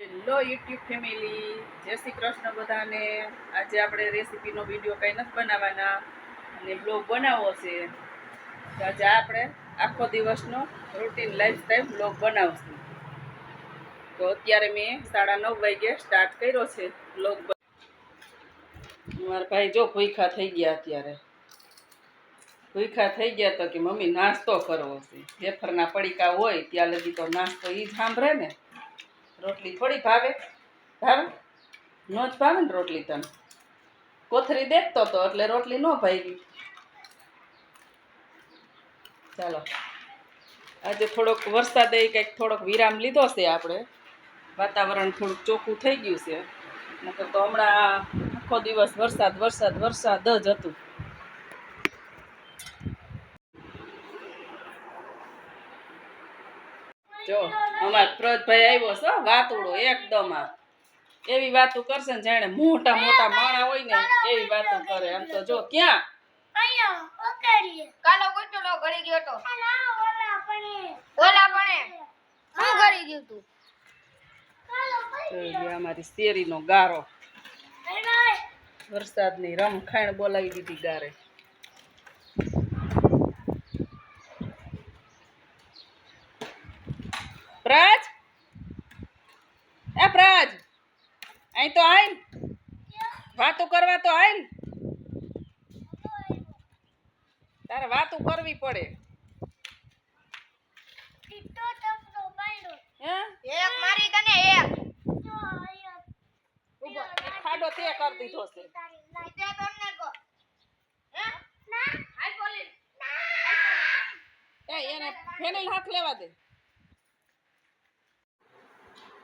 Hello YouTube family જય શ્રી કૃષ્ણ બધાને. આજે આપણે રેસીપીનો વીડિયો કંઈ નથી બનાવવાના. અને બ્લોગ બનાવવો છે. તો આજે આપણે આખો દિવસનો રૂટીન લાઈફસ્ટાઈલ બ્લોગ બનાવશું. તો અત્યારે મેં સાડા નવ વાગે સ્ટાર્ટ કર્યો છે બ્લોગ મારા ભાઈ જો ભૂખા થઈ ગયા અત્યારે. ભૂખા થઈ ગયા તો કે મમ્મી નાસ્તો કરવો છે. વેફરના પડીકા હોય, ત્યાં લગી તો નાસ્તો એ જ સાંભળે ને. રોટલી થોડી ભાવે. ભાવે? ન જ ભાવે ને રોટલી તને? કોથરી દેખતો તો એટલે રોટલી ન ભાવી ચાલો. આજે થોડોક વરસાદે કંઈક થોડોક વિરામ લીધો છે આપણે. વાતાવરણ થોડુંક ચોખ્ખું થઈ ગયું છે. નકર તો હમણાં આખો દિવસ વરસાદ વરસાદ વરસાદ જ હતું. જો અમાર પ્રજભાઈ આવ્યો છે વાતુડો એકદમ આ. એવી વાતો કરશે ને જાણે મોટા મોટા માણા હોય ને એવી વાતો કરે. આમ તો જો ક્યાં? કાલો ગુટલો ઘડી ગયો તો. ઓલા પણ શું કરી ગયું તું? અમારી શેરીનો ગારો. વરસાદની રમખાણ બોલાવી દીધી ગારે પ્રાજ એ પ્રાજ અહીં તો આય વાતો કરવા તો આય તારે વાતો કરવી પડે. એક મારી તને એક. ખાડો તે કરી દીધો છે. તે તમને કો હે? હાય પોલીસ એ એને ફેનેલ હાથ લેવા દે.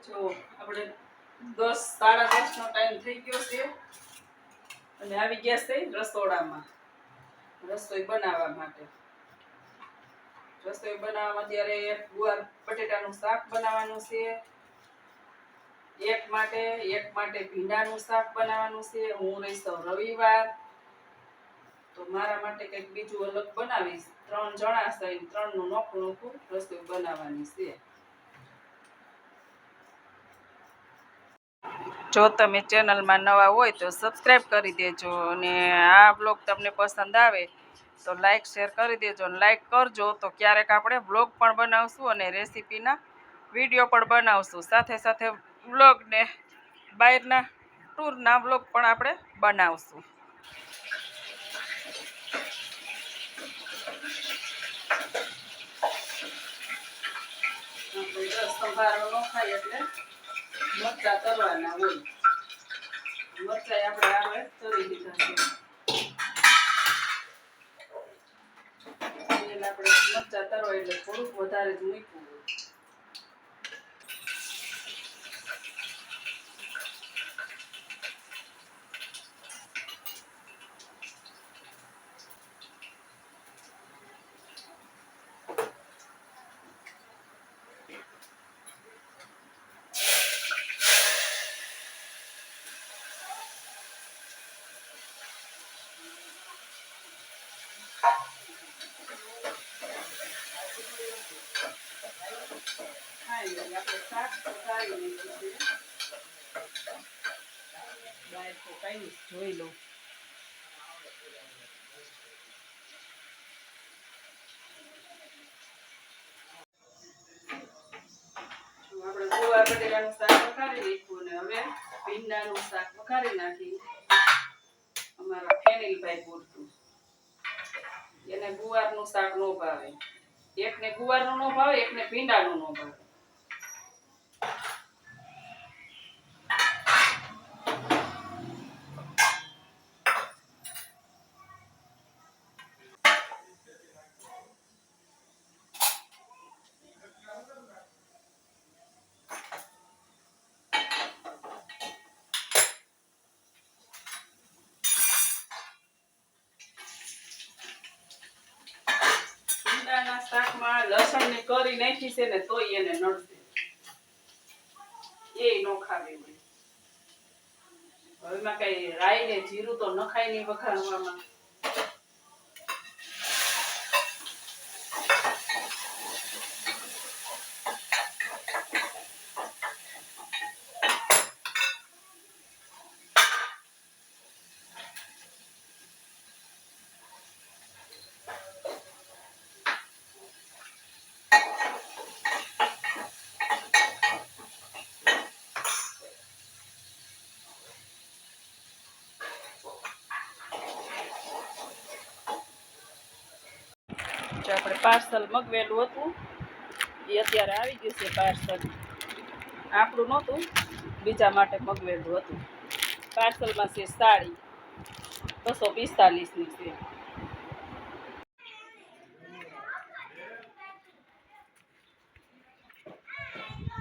જો આપણે દસ સાડા દસ નો ટાઈમ થઈ ગયો છે. અને આવી ગયા છે રસોડામાં. રસોઈ બનાવવા માટે. રસોઈ બનાવવામાં ત્યારે ગુવાર બટેટાનું શાક બનાવવાનું છે, એક માટે એક માટે ભીંડાનું શાક બનાવવાનું છે, હું રહીશ રવિવાર. તો મારા માટે કંઈક બીજું અલગ બનાવીશ. ત્રણ જણા છે ત્રણનું નોખું નોખું રસોઈ બનાવવાની છે. જો તમે ચેનલમાં નવા હોય તો સબસ્ક્રાઈબ કરી દેજો અને આ બ્લોગ તમને પસંદ આવે તો લાઈક, શેર કરી દેજો અને લાઈક કરજો તો ક્યારેક આપણે બ્લોગ પણ બનાવશું અને રેસીપીના વીડિયો પણ બનાવશું. સાથે સાથે બ્લોગને બહારના ટૂરના બ્લોગ પણ આપણે બનાવશું. સંભારો ન ખાય એટલે મરચા તરવાના હોય. મરચા આપણે આવે તરી દીધા છે. આપણે મરચા તરવા એટલે થોડુંક વધારે જ મૂકવું હોય. આપણે શાક તો કઈ જોઈ લો આપણે ગોવા શાક વઘારી નાખ્યું ને હવે ભીંડાનું શાક વઘારી નાખી. અમારા ફેનિલભાઈ પૂરતું એને ગુવારનું શાક નો ભાવે. એકને ગુવારનું નો ભાવે એકને ભીંડાનું ન ભાવે. ભીંડાના લસણ ને કરી નાખી છે ને તોય એને નડશે. એ નો ખાવે હવે માં કઈ રાઈ ને જીરું તો નખાય નહીં વઘારવામાં. જો આપણે પાર્સલ મગવેલું હતું એ અત્યારે આવી ગયું છે પાર્સલ. આપણું નહોતું બીજા માટે મગવેલું હતું. પાર્સલમાં છે સાડી બસો પિસ્તાલીસની છે.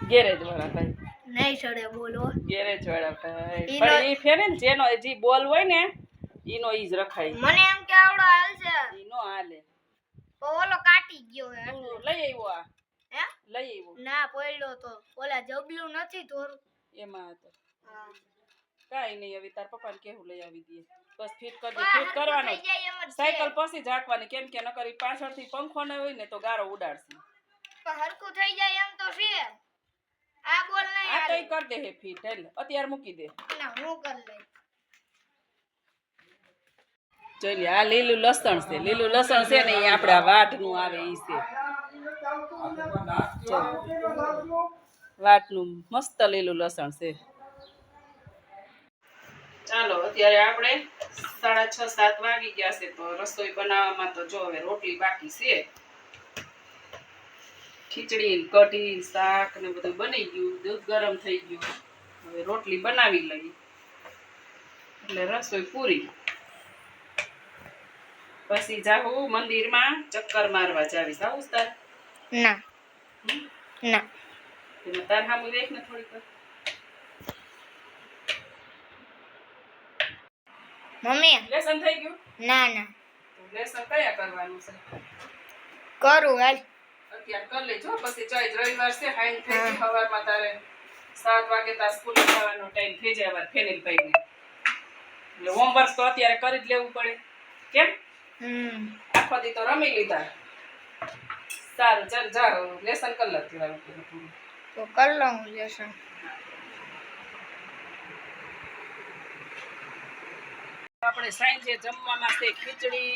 ગેરેજ વાળા ભાઈ. નહીં બોલો. ગેરેજ વાળા ભાઈ પણ એ ફેરે ને જેનો જે બોલ હોય ને એનો ઈ જ રખાય. મને એમ કે આવડો હાલ છે ઈ નો હાલે તો ઓલો કાટી ગયો હે. તું લઈ આવ્યો આ? હે? લઈ આવ્યો? ના પડ્યો તો. ઓલા જબલું નથી થોડું એમાં હતો હા. કાંઈ નહીં હવે તાર પપ્પાને કેવું લઈ આવી દઈએ. બસ ફિટ કરી દે ફિટ કરવાનો. સાયકલ પછી જ હાંકવાની કેમ કે નકરી ઈ પાછળથી પંખો ન હોય ને તો ગારો ઉડાડશે. હરકું થઈ જાય એમ તો છે. આ બોલ નહીં આ તો કર દે હે ફિટ એટલે અત્યારે મૂકી દે. ના હું કરી લઈશ. જોઈ આ લીલું લસણ છે. લીલું લસણ છે ને એ આપણા વાટનું આવે એ છે. વાટનું મસ્ત લીલું લસણ છે. ચાલો, અત્યારે આપણે સાડા છ, સાત વાગી ગયા છે, તો રસોઈ બનાવવામાં તો જો હવે રોટલી બાકી છે. ખીચડી, કઢી, શાક ને બધું બની ગયું, દૂધ ગરમ થઈ ગયું. હવે રોટલી બનાવી લઈ એટલે રસોઈ પૂરી. પછી જાહું મંદિરમાં ચક્કર મારવા જાવીશ. આવું તાર ના. ના. તાર સામું દેખ ને થોડીક મમ્મી? લેસન થઈ ગયું? ના ના. લેસન કયા કરવાનું છે? કરું હાલ. અત્યારે કરી લેજો પછી ચોઈ રવિવાર છે હાઈન થઈ ગઈ સવારમાં તારે સાત વાગે તાર સ્કૂલે જવાનો ટાઈમ થઈ જાય વાર ફેનિલ ભાઈને એટલે હોમવર્ક તો અત્યારે કરી જ લેવું પડે. કેમ? હમ. આખો દી તો રમી લીધા. સારું ચાલ જાઓ લેસન કરી લે થોડા તો કર લઉં લેસન. આપણે સાંજે જમવામાં છે ખીચડી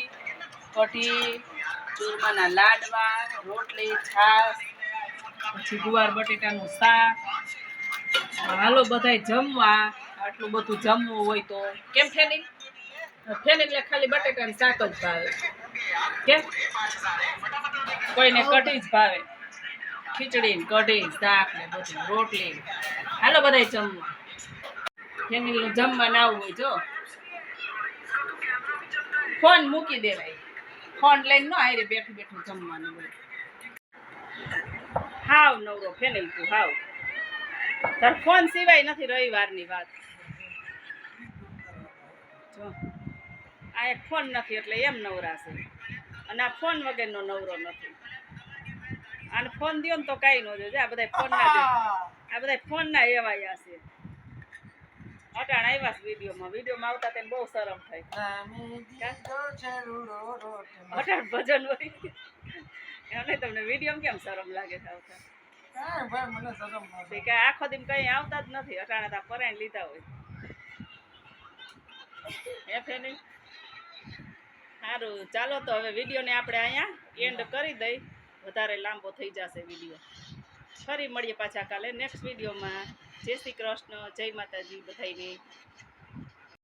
કઢી ચૂરમાના લાડવા રોટલી છાશ પછી ગુવાર બટેટાનું શાક. હાલો બધાય જમવા. આટલું બધું જમવું હોય તો. કેમ ફેની એટલે ખાલી ને શાક જ ભાવે. કે? કોઈને કઢી જ ભાવે. ખીચડી ને કઢી શાક ને બધું, રોટલી હાલો બધાય જમવા. ફેમિલીનું જમવા ના આવવું હોય જો. ફોન મૂકી દેવાય. ફોન લઈને નો આયરે બેઠું બેઠું જમવાનું હોય. હાવ નવરો ફેનેલ તું, હાવ. તાર ફોન સિવાય નથી રવિવારની વાત. જો. આ એક ફોન નથી એટલે એમ નવરાશે અને આ ફોન વગરનો નવરો નથી. અને ફોન દો ને તો કાંઈ ન જોજે. આ બધા ફોનના ના આ બધા ફોનના એવાયા છે. અટાણ આવ્યા છે વિડીયોમાં. વિડીયોમાં આવતા તેને બહુ શરમ થાય. અટાણ ભજન હોય. એમને તમને વીડિયો કેમ શરમ લાગે છે આવતા? કે આખો દિન કઈ આવતા જ નથી. અટાણા તા પરાણ લીધા હોય. હે ફેની સારું. ચાલો તો હવે વિડીયોને આપણે અહીંયા એન્ડ કરી દઈ. વધારે લાંબો થઈ જશે વીડિયો. ફરી મળીએ પાછા કાલે નેક્સ્ટ વિડીયોમાં. જય શ્રી કૃષ્ણ, જય માતાજી બધાને